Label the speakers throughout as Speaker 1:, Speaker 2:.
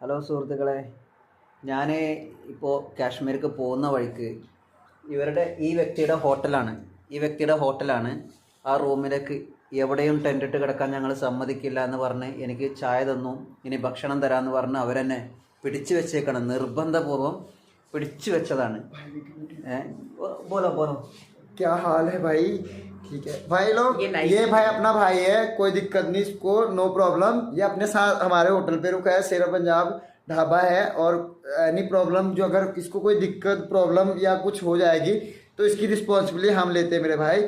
Speaker 1: Hello സുഹൃത്തുക്കളെ. ഞാൻ ഇപ്പോൾ കാശ്മീർക്ക് പോകുന്ന വഴിക്ക് ഇവരുടെ ഈ വ്യക്തിയുടെ ഹോട്ടലാണ്. ഈ വ്യക്തിയുടെ ഹോട്ടലാണ്. ആ റൂമിലേക്ക് എവിടെയും ടെന്റിട്ട് കിടക്കാൻ ഞങ്ങൾ സമ്മതിക്കില്ല എന്ന് പറഞ്ഞ് എനിക്ക് ചായ തന്നു. ഇനി ഭക്ഷണം തരാമെന്ന് പറഞ്ഞ് അവരെന്നെ പിടിച്ചു വെച്ചേക്കണം. നിർബന്ധപൂർവം പിടിച്ചു വെച്ചതാണ്. ഏ? ബോലോ ബോലോ.
Speaker 2: क्या हाल है भाई? ठीक है। भाई लोग ये, ये भाई अपना भाई है कोई दिक्कत नहीं इसको नो प्रॉब्लम ये अपने साथ हमारे होटल पे रुका है शेरा पंजाब ढाबा है और एनी प्रॉब्लम जो अगर इसको कोई दिक्कत प्रॉब्लम या कुछ हो जाएगी तो इसकी रिस्पॉन्सिबिलिटी हम लेते हैं मेरे भाई।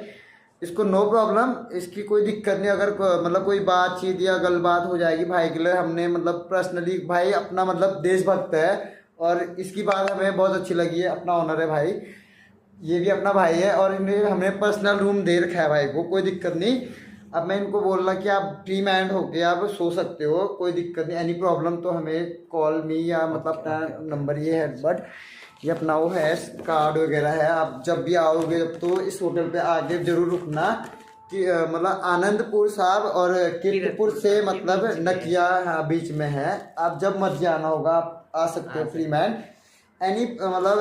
Speaker 2: इसको नो प्रॉब्लम इसकी कोई दिक्कत नहीं अगर मतलब कोई बातचीत या गलबात हो जाएगी भाई के लिए हमने मतलब पर्सनली भाई अपना मतलब देशभक्त है और इसकी बात हमें बहुत अच्छी लगी है अपना ऑनर है भाई। ये भी अपना भाई है और इन्हें हमने पर्सनल रूम दे रखा है भाई को कोई दिक्कत नहीं। अब मैं इनको बोल रहा कि आप फ्री माइंड होके आप सो सकते हो कोई दिक्कत नहीं। एनी प्रॉब्लम तो हमें कॉल मी या मतलब अपना नंबर ये है बट ये अपना वो है कार्ड वगैरह है। आप जब भी आओगे जब तो इस होटल पे आगे ज़रूर रुकना कि मतलब आनंदपुर साहब और कीर्तपुर से मतलब नकिया हाँ, बीच में है। आप जब मर्ज़ी आना होगा आप आ सकते हो फ्री मैन एनी मतलब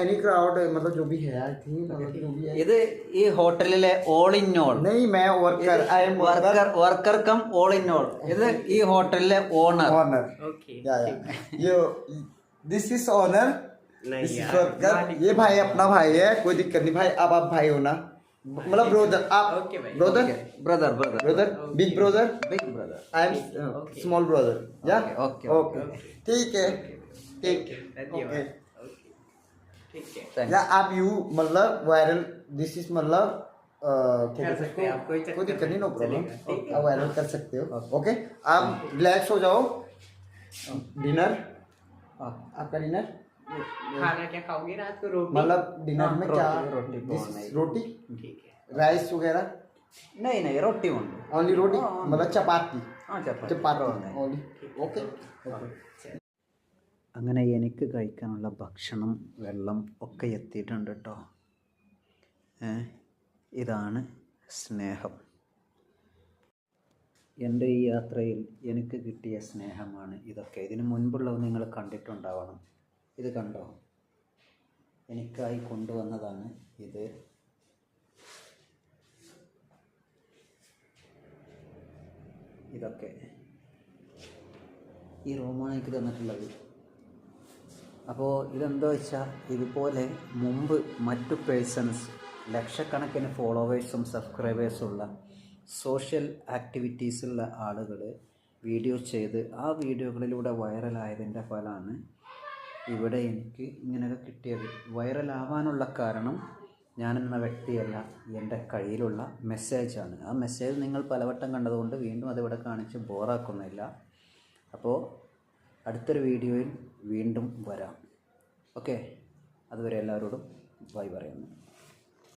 Speaker 2: एनी क्राउड मतलब जो भी है आई थिंक मतलब जो भी है
Speaker 1: ഇത് ഈ ഹോട്ടലിലെ ഓൾ ഇൻ ഓൾ
Speaker 2: नहीं मैं worker I am
Speaker 1: worker worker come all in all ഇത് ഈ ഹോട്ടലിലെ owner
Speaker 2: owner
Speaker 3: okay
Speaker 2: yeah yeah ये दिस इज ऑनर
Speaker 3: नहीं
Speaker 2: दिस इज
Speaker 3: यार,
Speaker 2: वर्कर
Speaker 3: मालिक।
Speaker 2: ये भाई अपना भाई है कोई दिक्कत नहीं भाई अब आप भाई हो ना मतलब ब्रोदर आप
Speaker 3: Okay, भाई।
Speaker 2: Brother
Speaker 1: brother brother
Speaker 2: brother big brother
Speaker 1: big brother
Speaker 2: I am small brother yeah
Speaker 1: Okay, okay,
Speaker 2: okay ठीक है ठीक है। आप यू मतलब वायरल दिस इज़ मतलब
Speaker 3: कोई
Speaker 2: दिक्कत नहीं नो प्रॉब्लम आप वायरल कर सकते हो। ओके आप रिलैक्स हो जाओ। डिनर हाँ। आपका डिनर
Speaker 3: खाना क्या खाओगे रात को? रोटी?
Speaker 2: मतलब डिनर
Speaker 1: हाँ, में
Speaker 2: क्या?
Speaker 1: रोटी रोटी?
Speaker 3: ठीक है।
Speaker 2: राइस वगैरह?
Speaker 1: नहीं नहीं रोटी ओनली
Speaker 2: ओनली रोटी?
Speaker 1: हाँ,
Speaker 2: मतलब चपाती? चपाती
Speaker 1: चपाती
Speaker 2: ओनली ओके।
Speaker 1: അങ്ങനെ എനിക്ക് കഴിക്കാനുള്ള ഭക്ഷണം വെള്ളം ഒക്കെ എത്തിയിട്ടുണ്ട് കേട്ടോ ഇതാണ് സ്നേഹം. എന്റെ ഈ യാത്രയിൽ എനിക്ക് കിട്ടിയ സ്നേഹമാണ് ഇതൊക്കെ. ഇതിനു മുൻപുള്ളത് നിങ്ങൾ കണ്ടിട്ടുണ്ടാവണം. ഇത് കണ്ടോ? എനിക്കായി കൊണ്ടുവന്നതാണ് ഇത്. ഇതൊക്കെ. ഈ റൂമാണ് എനിക്ക് തന്നിട്ടുള്ളത് അപ്പോൾ ഇതെന്താ വെച്ചാൽ ഇതുപോലെ മുമ്പ് മറ്റു പേഴ്സൺസ് ലക്ഷക്കണക്കിന് ഫോളോവേഴ്സും സബ്സ്ക്രൈബേഴ്സും ഉള്ള സോഷ്യൽ ആക്ടിവിറ്റീസുള്ള ആളുകൾ വീഡിയോ ചെയ്ത് ആ വീഡിയോകളിലൂടെ വൈറലായതിന്റെ ഫലമാണ് ഇവിടെ എനിക്ക് ഇങ്ങനെയൊക്കെ കിട്ടിയത്. വൈറലാവാനുള്ള കാരണം ഞാനെന്ന വ്യക്തിയല്ല എന്റെ കയ്യിലുള്ള മെസ്സേജാണ്. ആ മെസ്സേജ് നിങ്ങൾ പലവട്ടം കണ്ടതുകൊണ്ട് വീണ്ടും അതിവിടെ കാണിച്ച് ബോറാക്കുന്നില്ല. അപ്പോൾ അടുത്തൊരു വീഡിയോയിൽ വീണ്ടും വരാം. ഓക്കെ? അതുവരെ എല്ലാവരോടും ബൈ പറയുന്നു.